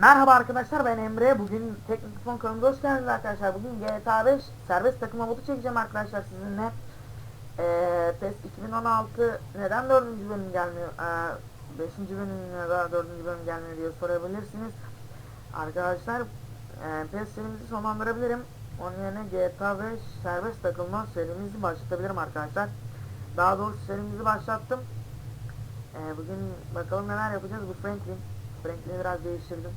Merhaba arkadaşlar ben Emre. Bugün Teknik Son kanalımıza hoş geldiniz arkadaşlar. Bugün GTA 5 serbest takım modu çekeceğim arkadaşlar sizinle. Ee, PES 2016 neden 4. bölüm gelmiyor? Ee, 5. bölüm ya da 4. bölüm gelmiyor diye sorabilirsiniz. Arkadaşlar e, PES serimizi sonlandırabilirim. Onun yerine GTA 5 serbest takılma serimizi başlatabilirim arkadaşlar. Daha doğrusu serimizi başlattım. Ee, bugün bakalım neler yapacağız. Bu Franklin. Franklin'i biraz değiştirdim.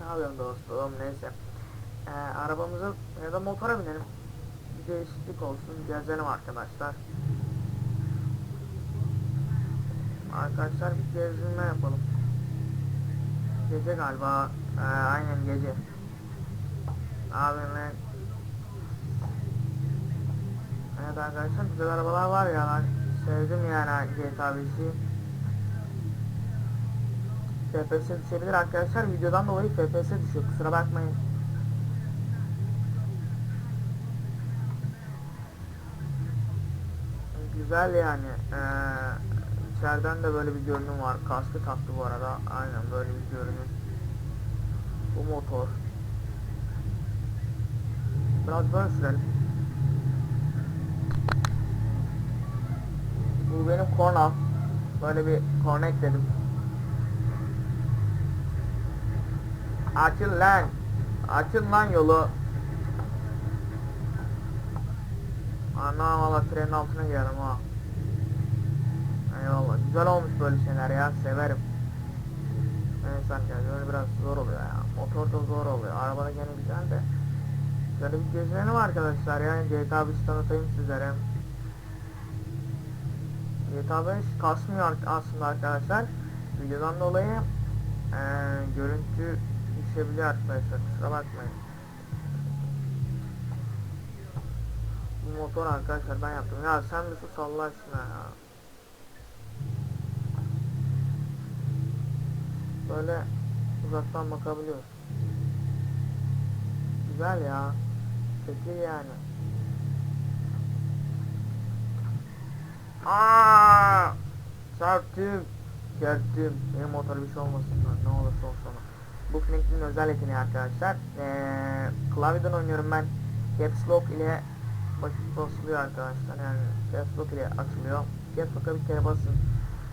Ne yapıyorum dostum neyse. Ee, arabamıza ya da motora binelim. Bir değişiklik olsun. Gezelim arkadaşlar. Arkadaşlar bir gezdirme yapalım. Gece galiba. Ee, aynen gece. Abi ben Evet arkadaşlar güzel arabalar var ya sevdim yani GTA 5'i. FPS düşebilir arkadaşlar videodan dolayı FPS düşüyor kusura bakmayın. Güzel yani. Ee, içeriden de böyle bir görünüm var. Kaskı taktı bu arada. Aynen böyle bir görünüm. Bu motor. Biraz böyle sürelim. Bu benim korna. Böyle bir korna ekledim. Açın lan. Açın lan yolu. Ana valla trenin altına girelim ha. Eyvallah. Güzel olmuş böyle şeyler ya. Severim. Neyse arkadaşlar böyle biraz zor oluyor ya. Motor da zor oluyor. Arabada gene güzel de. Şöyle bir gezelim arkadaşlar yani GTA 5 tanıtayım sizlere. GTA 5 kasmıyor aslında arkadaşlar. Videodan dolayı eee görüntü düşebiliyor arkadaşlar kusura bakmayın. Bu motor arkadaşlar ben yaptım. Ya sen bir sus Allah aşkına ya. Böyle uzaktan bakabiliyoruz. Güzel ya. Şekil yani. Aa! Çarptım. Çarptım. Benim motor bir şey olmasın lan. Ne olursa olsun. Bu Franklin'in özel yeteneği arkadaşlar. Ee, klavyeden oynuyorum ben. Caps Lock ile basılıyor arkadaşlar. Yani Caps Lock ile açılıyor. Caps Lock'a bir kere basın.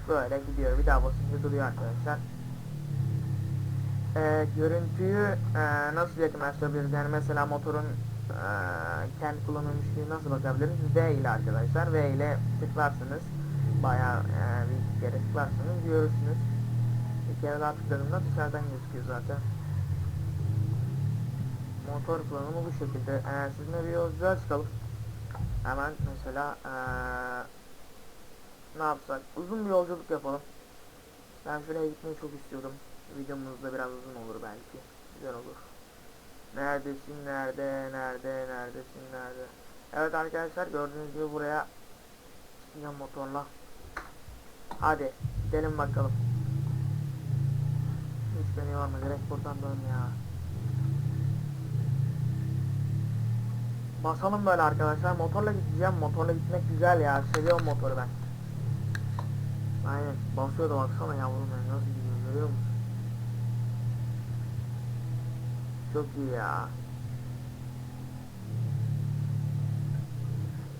Böyle gidiyor. Bir daha basınca duruyor arkadaşlar. Ee, görüntüyü e, nasıl yakınlaştırabiliriz? Yani mesela motorun e, kendi kullanılmış gibi nasıl bakabiliriz? V ile arkadaşlar. V ile tıklarsınız. Bayağı e, bir kere tıklarsanız görürsünüz. Daha tıkladığımda dışarıdan gözüküyor zaten. Motor kullanımı bu şekilde. Ee, sizinle bir yolculuğa çıkalım. Hemen mesela ee, ne yapsak? Uzun bir yolculuk yapalım. Ben şuraya gitmeyi çok istiyorum. Videomuz da biraz uzun olur belki. Güzel olur. Neredesin? Nerede? Nerede? Neredesin? Nerede? Evet arkadaşlar gördüğünüz gibi buraya çıkacağım motorla. Hadi gidelim bakalım. Beni yorma direkt buradan dön ya. Basalım böyle arkadaşlar. Motorla gideceğim. Motorla gitmek güzel ya. Seviyorum motoru ben. Aynen. Basıyor da baksana yavrum ya. Nasıl gidiyor görüyor musun? Çok iyi ya.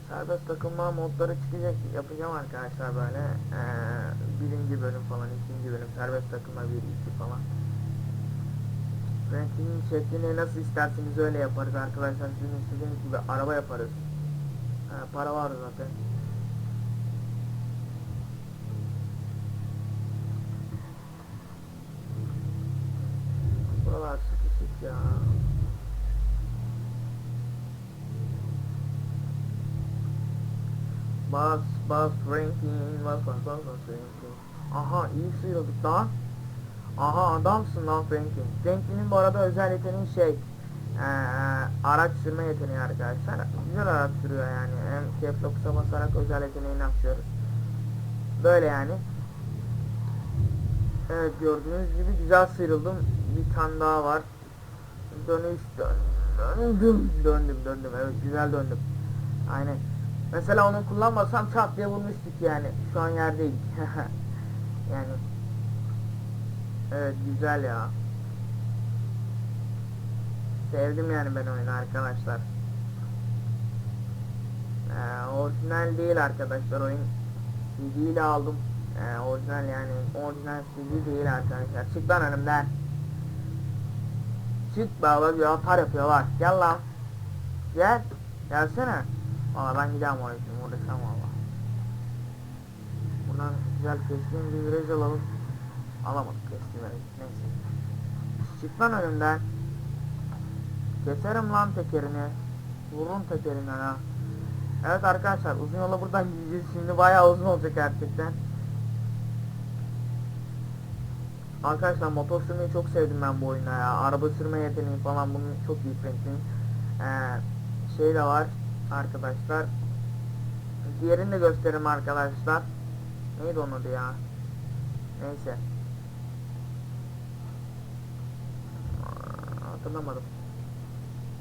Serbest takılma modları çıkacak yapacağım arkadaşlar böyle ee, birinci bölüm falan ikinci bölüm serbest takılma bir iki falan Franklin'in şeklini nasıl isterseniz öyle yaparız arkadaşlar. Sizin istediğiniz gibi araba yaparız. Ha, para var zaten. Buralar sıkışık ya. Bas bas Franklin bas bas bas bas Franklin Aha iyi sıyrıldık lan Aha adamsın lan Franklin. Franklin'in bu arada özel yeteneği şey ee, Araç sürme yeteneği arkadaşlar. Güzel araç sürüyor yani. Hem lock'a basarak özel yeteneğini açıyoruz Böyle yani. Evet gördüğünüz gibi güzel sıyrıldım. Bir tane daha var. Dönüş dön, döndüm Döndüm döndüm. Evet güzel döndüm. Aynen. Mesela onu kullanmasam çat diye vurmuştuk yani. Şu an yerdeydik. yani. Evet güzel ya. Sevdim yani ben oyunu arkadaşlar. Ee, orijinal değil arkadaşlar oyun. CD ile aldım. Ee, orijinal yani orijinal CD değil arkadaşlar. Çık lan önümden. Çık baba bir atar yapıyor bak. Gel lan. Gel. Gelsene. Valla ben gideceğim oraya şimdi uğraşamam valla. Buradan güzel keskin bir viraj alalım. Alamadık viraj. Neyse. Çık lan önümden. Keserim lan tekerini. Vururum tekerinden ha. Evet arkadaşlar uzun yola buradan gideceğiz. Şimdi bayağı uzun olacak gerçekten. Arkadaşlar motor sürmeyi çok sevdim ben bu oyunda ya. Araba sürme yeteneği falan bunun çok iyi Franklin. Ee, şey de var arkadaşlar. Diğerini de göstereyim arkadaşlar. Neydi onun adı ya? Neyse. Aa, Hatırlamadım.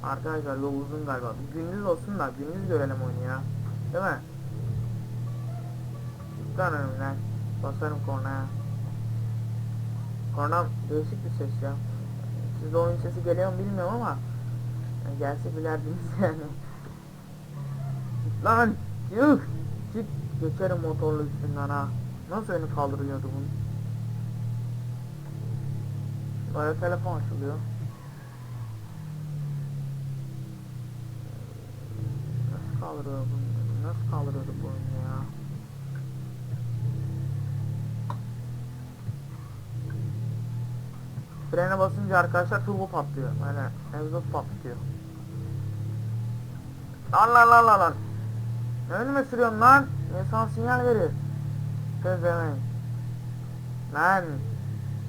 Arkadaşlar yol uzun galiba. Gündüz olsun da gündüz görelim oyunu ya. Değil mi? Çıktan önümden. Basarım kornaya. Kornam değişik bir ses ya. Sizde oyun sesi geliyor mu bilmiyorum ama yani gelse bilerdiniz yani. Lan yuh! Çık geçerim motorlu üstünden ha. Nasıl önü kaldırıyordu bunu? Böyle telefon açılıyor. Kaldırıyor bunu? Nasıl kaldırıyordu bu oyunu ya? Frene basınca arkadaşlar turbo patlıyor. Yani egzoz patlıyor. Lan lan lan lan lan. Ne önüme sürüyorsun lan? İnsan sinyal verir. Pezevenk. Lan.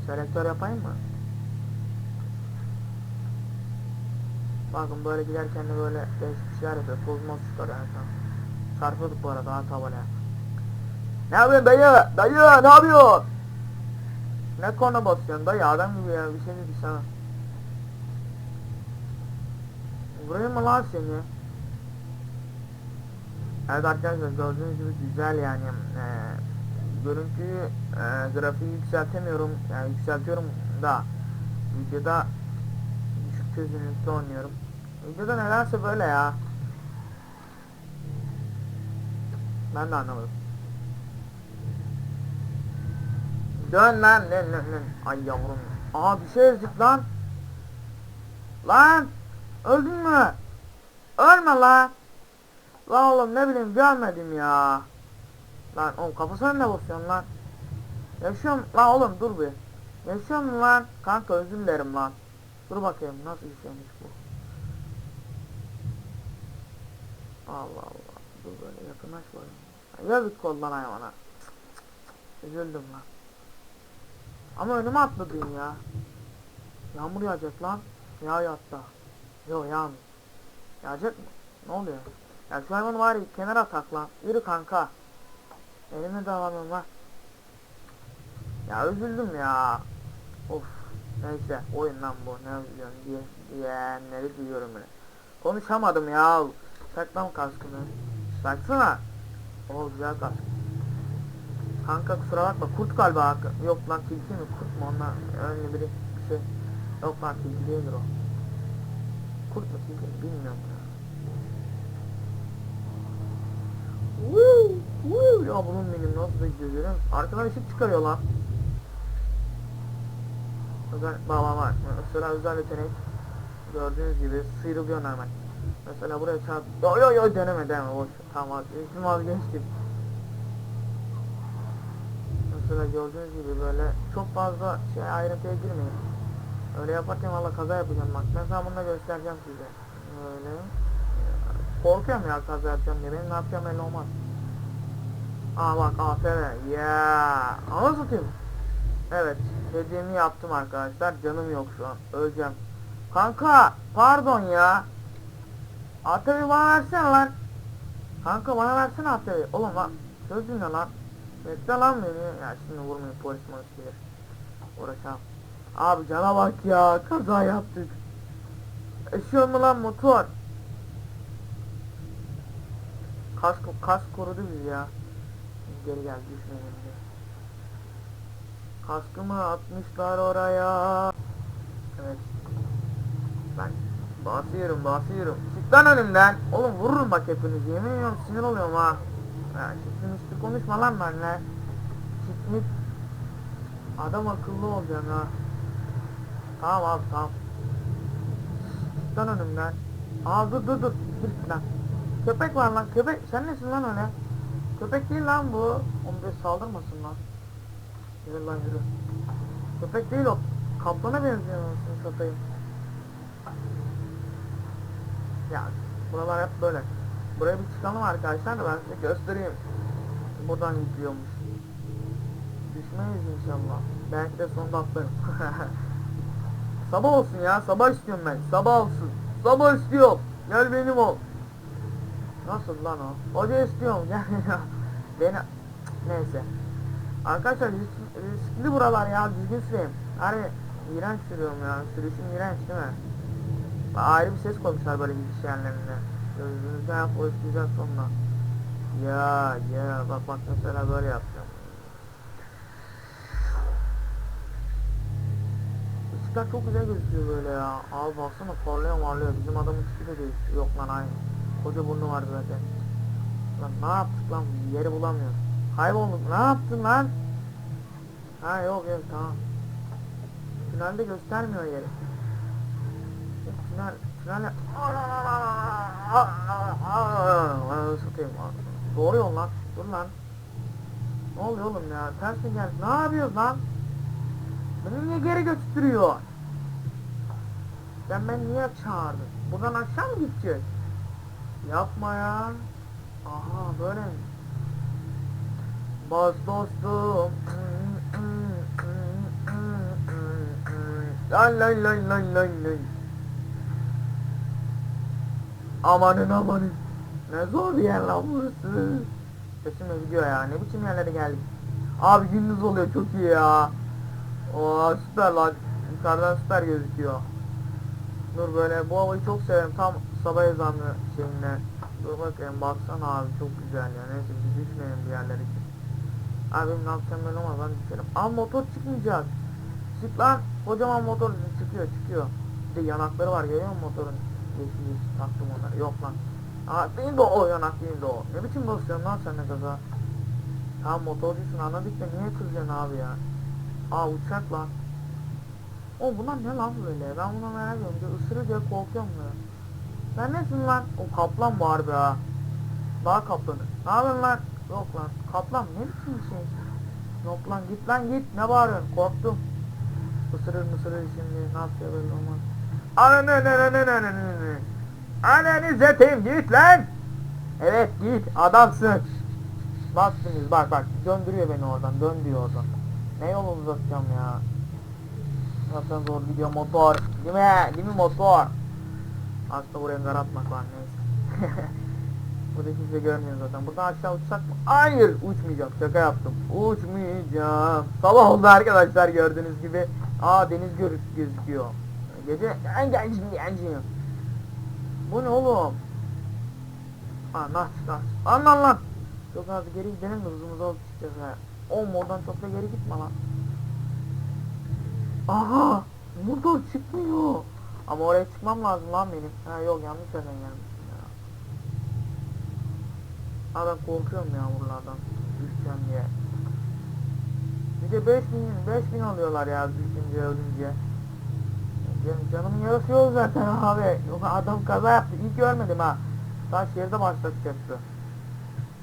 Selektör yapayım mı? Bakın böyle giderken de böyle değişik şeyler yapıyor. Toz moz çıkar yani şu an. Çarpıyorduk bu arada ha tabela. Ne yapıyorsun dayı? Dayı ne yapıyorsun? Ne korna basıyorsun dayı adam gibi ya bir şey dedi sana. Vurayım mı lan seni? Evet arkadaşlar gördüğünüz gibi güzel yani e, görüntüyü e, grafiği yükseltemiyorum yani yükseltiyorum da videoda düşük çözünürlükte oynuyorum videoda nedense böyle ya ben de anlamadım dön lan dön dön dön ay yavrum aa bir şey ezdik lan lan öldün mü ölme lan Lan oğlum ne bileyim görmedim ya. Lan oğlum kafasına ne basıyorsun lan? Yaşıyorum lan oğlum dur bir. Yaşıyor mu lan? Kanka özür dilerim lan. Dur bakayım nasıl bir şeymiş bu. Allah Allah. Dur böyle yakınlaş böyle. Yazık koldan hayvana. Üzüldüm lan. Ama önüme atladın ya. Yağmur yağacak lan. Yağıyor hatta. Yo yağmıyor. Yağacak mı? Ne oluyor? Ya şu hayvanı var ya kenara tak lan. Yürü kanka. Elime de alamıyorum lan. Ya üzüldüm ya. Of. Neyse oyun lan bu. Ne üzülüyorsun diye diyenleri duyuyorum bile. Konuşamadım ya. Tak lan kaskını. Taksana. O güzel kask. Kanka kusura bakma kurt galiba. Yok lan tilki mi kurt mu ondan öyle biri bir şey. Yok lan tilki değildir o. Kurt mu tilki mi bilmiyorum. Woo, woo. Ya bunun benim nasıl da gidiyor görüyor musun? Arkadan ışık çıkarıyor lan. Özel, bak. Mesela özel yetenek. Gördüğünüz gibi sıyrılıyor hemen. Mesela buraya çarp... Yo yo yo deneme deneme boş. Tamam vazgeçtim vazgeçtim. Mesela gördüğünüz gibi böyle çok fazla şey ayrıntıya girmeyin. Öyle yaparken valla kaza yapacağım bak. Mesela bunu da göstereceğim size. Böyle. Korkuyorum ya kaza yapacağım diye. Benim ne yapacağım belli olmaz. Aa bak AFV. Ama satayım. Evet. Dediğimi yaptım arkadaşlar. Canım yok şu an. Öleceğim. Kanka. Pardon ya. ATV bana versene lan. Kanka bana versene ATV. Oğlum lan. Söz dinle lan. Bekle lan beni. Ya şimdi vurmayın polis polis gelir. Uğraşamam. Abi cana bak ya. Kaza yaptık. Eşiyor mu lan motor? Kask, kask korudu bizi ya. Geri gel düşmeyelim diye. Kaskımı atmışlar oraya. Evet. Ben Basıyorum basıyorum. Çık lan önümden. Oğlum vururum bak hepinizi. Yemin ediyorum sinir oluyorum ha. Ya şimdi üstü konuşma lan benimle. Çıkmış. Adam akıllı olacaksın ha. Tamam abi tamam. Çık lan önümden. Aa dur dur dur. Dur lan. Köpek var lan köpek. Sen nesin lan öyle? Köpek değil lan bu. Onu bir saldırmasın lan. Yürü lan yürü. Köpek değil o. Kaplana benziyor anasını satayım. Ya buralar hep böyle. Buraya bir çıkalım arkadaşlar da ben size göstereyim. Buradan gidiyormuş. Düşmeyiz inşallah. Belki de sonunda atlarım. sabah olsun ya sabah istiyorum ben. Sabah olsun. Sabah istiyorum. Gel benim ol. Nasıl lan o? Hoca istiyorum gel ya. Beni... Neyse. Arkadaşlar risk- riskli buralar ya düzgün süreyim. Hani iğrenç sürüyorum ya. Sürüşüm iğrenç değil mi? Ayrı bir ses koymuşlar böyle yerlerinde. Gözünüzden polislayacağız sonra. Ya ya bak bak mesela böyle yapacağım. Işıklar çok güzel gözüküyor böyle ya. Abi baksana parlıyor parlıyor. Bizim adamın tipi de değişiyor. Yok lan aynı. Koca burnu var zaten. Lan ne yaptık lan? Yeri bulamıyoruz. Kaybolduk. Ne yaptın lan? Ha yok yok tamam. Tünelde göstermiyor yeri. Tünel, tünel... Satayım. Doğru yol lan. Dur lan. Ne oluyor oğlum ya? Ters mi geldi? Ne yapıyoruz lan? Beni niye geri götürüyor? Sen beni niye çağırdın? Buradan aşağı mı gideceğiz? Yapma ya. Aha böyle mi? Baz dostum. Lay lay lay lay lay lay. Amanın amanın. Ne zor bir yer lan burası. Sesim gidiyor ya. Ne biçim yerlere geldik. Abi gündüz oluyor çok iyi ya. Oo süper lan. Yukarıdan süper gözüküyor. Dur böyle bu havayı çok severim. Tam sabah ezanı şeyinde. Dur bakayım baksana abi çok güzel ya. Neyse biz düşmeyelim bir yerlere için. Abi ne yapacağım ben olmaz ben düşerim. Ama motor çıkmayacak. Çık lan. Kocaman motor çıkıyor çıkıyor. Bir de yanakları var görüyor musun motorun? Yeşil yeşil taktım onları. Yok lan. Aa değil de o yanak değil de o. Ne biçim basıyorsun lan sen ne gaza? Tamam motorcusun anladık da niye kızıyorsun abi ya? Aa uçak lan. O bunlar ne lan böyle? Ben buna merak ediyorum. Bir ısırınca korkuyorum ya. Sen nesin lan? O kaplan bu harbi ha. Dağ kaplanı. Ne yapıyorsun lan? Yok lan. Kaplan ne biçim bir şey? Yok lan git lan git. Ne bağırıyorsun? Korktum. Isırır mısırır şimdi. Ne yapıyor belli olmaz. Ananı ne ne ne. Ananı zeteyim git lan. Evet git adamsın. Baksınız bak bak döndürüyor beni oradan dön oradan. Ne yol uzatacağım ya. Zaten zor gidiyor motor. Değil mi? Motor? Aslında buraya gar atmak var neyse. Burada kimse görmüyor zaten. Buradan aşağı uçsak? Hayır uçmayacağım. Şaka yaptım. Uçmayacağım. Sabah oldu arkadaşlar gördüğünüz gibi. Aa deniz gör gözüküyor. Gece. Bu ne oğlum? Aa nah nah. Anlan lan. Çok az geri gidelim de hızımızı alıp çıkacağız ha. Oğlum oradan çok da geri gitme lan. Aha! Motor çıkmıyor. Ama oraya çıkmam lazım lan benim. Ha yok yanlış yerden gelmişim ya. Ha ben korkuyorum yağmurlardan. Düşeceğim diye. Bir de 5000 5000 alıyorlar ya düşünce ölünce. Benim canımın zaten abi. Adam kaza yaptı. İlk görmedim ha. Daha şehirde başlatacaktı.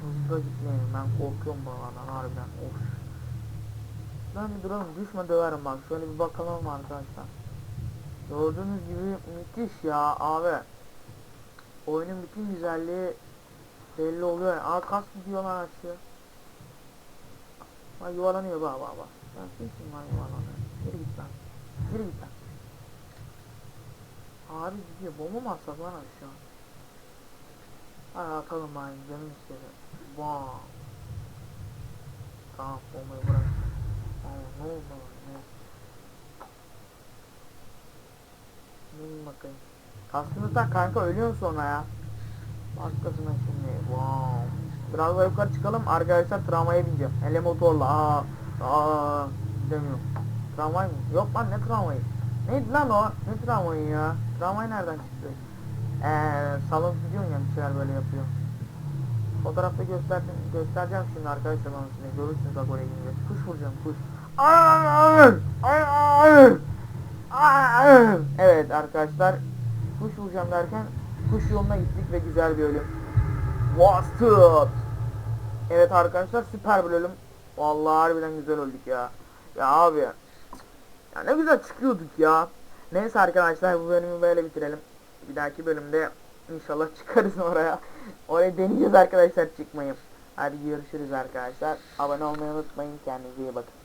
Hızlı gitmeyin. Ben korkuyorum bu aradan harbiden. Of. Ben bir duralım düşme döverim bak. Şöyle bir bakalım arkadaşlar. Gördüğünüz gibi müthiş ya abi. Oyunun bütün güzelliği belli oluyor. Aa kas gidiyor lan aşağı. Bak yuvarlanıyor bak bak bak. Ben kimsin lan yuvarlanıyor. Geri git lan. Geri git lan. Abi gidiyor. Bomba mı atsak lan aşağı? Hadi atalım bari canım istedi. Bam. Tamam bombayı bırak. Aa, ne oldu lan ne? Dur bakayım. Kaskını tak kanka ölüyorsun sonra ya. Başkasına şimdi. Wow. Biraz yukarı çıkalım. Arkadaşlar tramvaya bineceğim. Hele motorla. Aa. Aa. Gidemiyorum. Tramvay mı? Yok lan ne tramvayı? Neydi lan o? Ne tramvayı ya? Tramvay nereden çıktı? Eee salon gidiyorsun ya bir şeyler böyle yapıyor. Fotoğrafta göster göstereceğim şimdi arkadaşlar bana şimdi görürsünüz bak oraya gelince. Kuş vuracağım kuş. Evet arkadaşlar kuş vuracağım derken kuş yoluna gittik ve güzel bir ölüm. Bastard. Evet arkadaşlar süper bir ölüm. Vallahi harbiden güzel öldük ya. Ya abi. Ya ne güzel çıkıyorduk ya. Neyse arkadaşlar bu bölümü böyle bitirelim. Bir dahaki bölümde inşallah çıkarız oraya. Oraya deneyeceğiz arkadaşlar çıkmayı. Hadi görüşürüz arkadaşlar. Abone olmayı unutmayın. Kendinize iyi bakın.